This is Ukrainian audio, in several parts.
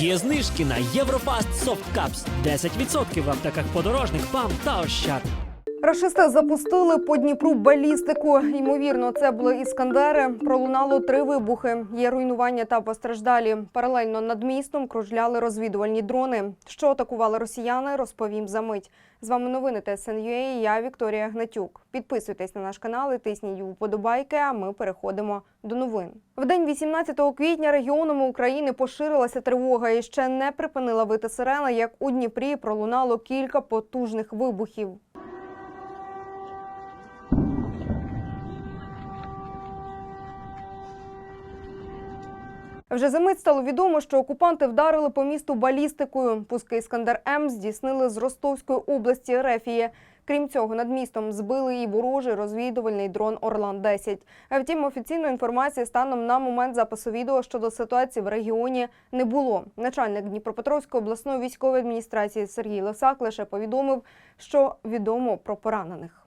Є знижки на Єврофаст Cups 10% в аптеках подорожник, ПАМ та Ощад. Рашисти запустили по Дніпру балістику. Ймовірно, це були іскандери. Пролунало три вибухи. Є руйнування та постраждалі. Паралельно над містом кружляли розвідувальні дрони. Що атакували росіяни, розповім за мить. З вами новини ТСНЮА, Я Вікторія Гнатюк. Підписуйтесь на наш канал і тисніть вподобайки. А ми переходимо до новин. В день 18 квітня регіонами України поширилася тривога і ще не припинила вити сирена, як у Дніпрі пролунало кілька потужних вибухів. Вже за мить стало відомо, що окупанти вдарили по місту балістикою. Пуски Іскандер М здійснили з Ростовської області Рефії. Крім цього, над містом збили і ворожий розвідувальний дрон Орлан 10 А Втім, офіційної інформації станом на момент запису відео щодо ситуації в регіоні не було. Начальник Дніпропетровської обласної військової адміністрації Сергій Лисак лише повідомив, що відомо про поранених.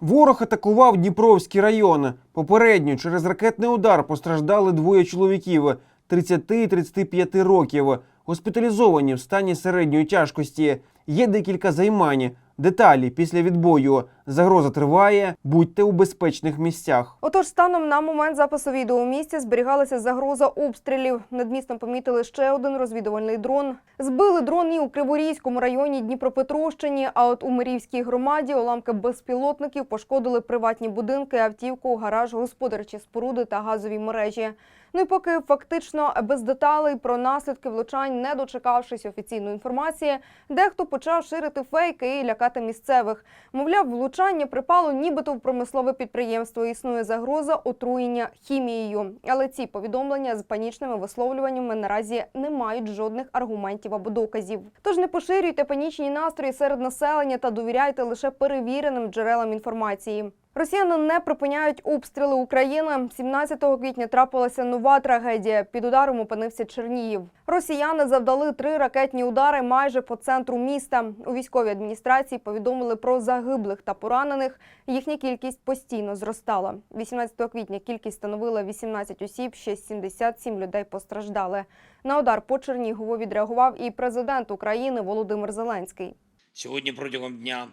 Ворог атакував Дніпровський район. Попередньо через ракетний удар постраждали двоє чоловіків 30 і 35 років, госпіталізовані в стані середньої тяжкості. Є декілька займань. Деталі після відбою. Загроза триває. Будьте у безпечних місцях. Отож, станом на момент запису відео у місті зберігалася загроза обстрілів. Над містом помітили ще один розвідувальний дрон. Збили дрон і у Криворізькому районі Дніпропетровщині. А от у Мирівській громаді уламки безпілотників пошкодили приватні будинки, автівку, гараж, господарчі споруди та газові мережі. Ну і поки фактично без деталей про наслідки влучань, не дочекавшись офіційної інформації, дехто почав ширити фейки і лякати місцевих. Мовляв, влучання припало нібито в промислове підприємство. Існує загроза отруєння хімією. Але ці повідомлення з панічними висловлюваннями наразі не мають жодних аргументів або доказів. Тож не поширюйте панічні настрої серед населення та довіряйте лише перевіреним джерелам інформації. Росіяни не припиняють обстріли України. 17 квітня трапилася нова трагедія. Під ударом опинився Чернігів. Росіяни завдали три ракетні удари майже по центру міста. У військовій адміністрації повідомили про загиблих та поранених. Їхня кількість постійно зростала. 18 квітня кількість становила 18 осіб, ще 77 людей постраждали. На удар по Чернігову відреагував і президент України Володимир Зеленський. Сьогодні протягом дня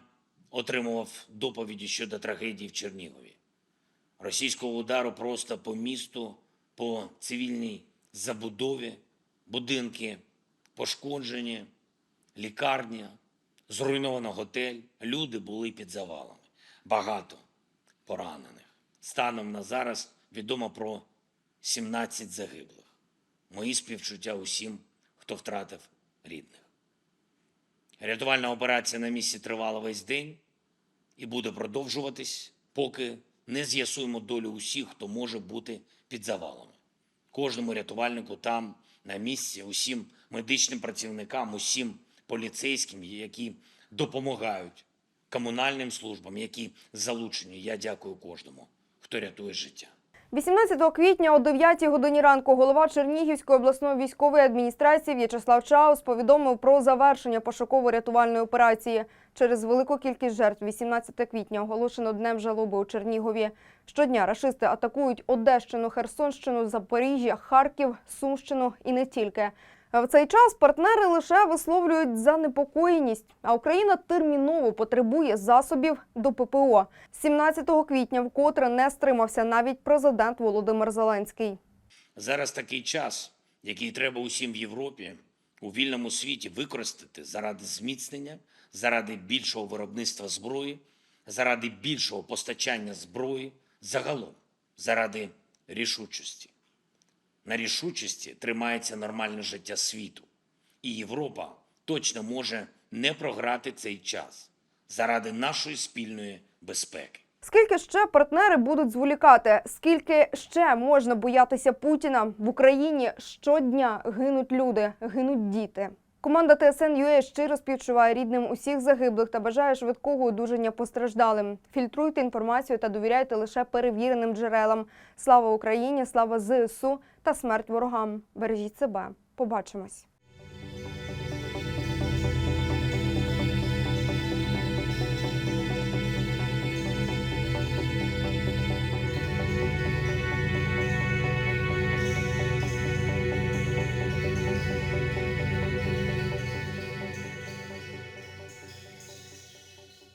отримував доповіді щодо трагедії в Чернігові. Російського удару просто по місту, по цивільній забудові, будинки пошкоджені, лікарня, зруйновано готель. Люди були під завалами. Багато поранених. Станом на зараз відомо про 17 загиблих. Мої співчуття усім, хто втратив рідних. Рятувальна операція на місці тривала весь день і буде продовжуватись, поки не з'ясуємо долю усіх, хто може бути під завалами. Кожному рятувальнику там, на місці, усім медичним працівникам, усім поліцейським, які допомагають комунальним службам, які залучені. Я дякую кожному, хто рятує життя. 18 квітня о 9 годині ранку голова Чернігівської обласної військової адміністрації В'ячеслав Чаус повідомив про завершення пошуково-рятувальної операції. Через велику кількість жертв 18 квітня оголошено днем жалоби у Чернігові. Щодня рашисти атакують Одещину, Херсонщину, Запоріжжя, Харків, Сумщину і не тільки. В цей час партнери лише висловлюють занепокоєність, а Україна терміново потребує засобів до ППО. 17 квітня вкотре не стримався навіть президент Володимир Зеленський. Зараз такий час, який треба усім в Європі, у вільному світі використати заради зміцнення, заради більшого виробництва зброї, заради більшого постачання зброї, загалом, заради рішучості. На рішучості тримається нормальне життя світу. І Європа точно може не програти цей час заради нашої спільної безпеки. Скільки ще партнери будуть зволікати? Скільки ще можна боятися Путіна в Україні? Щодня гинуть люди, гинуть діти. Команда ТСН.UA щиро співчуває рідним усіх загиблих та бажає швидкого одужання постраждалим. Фільтруйте інформацію та довіряйте лише перевіреним джерелам. Слава Україні, слава ЗСУ та смерть ворогам. Бережіть себе. Побачимось.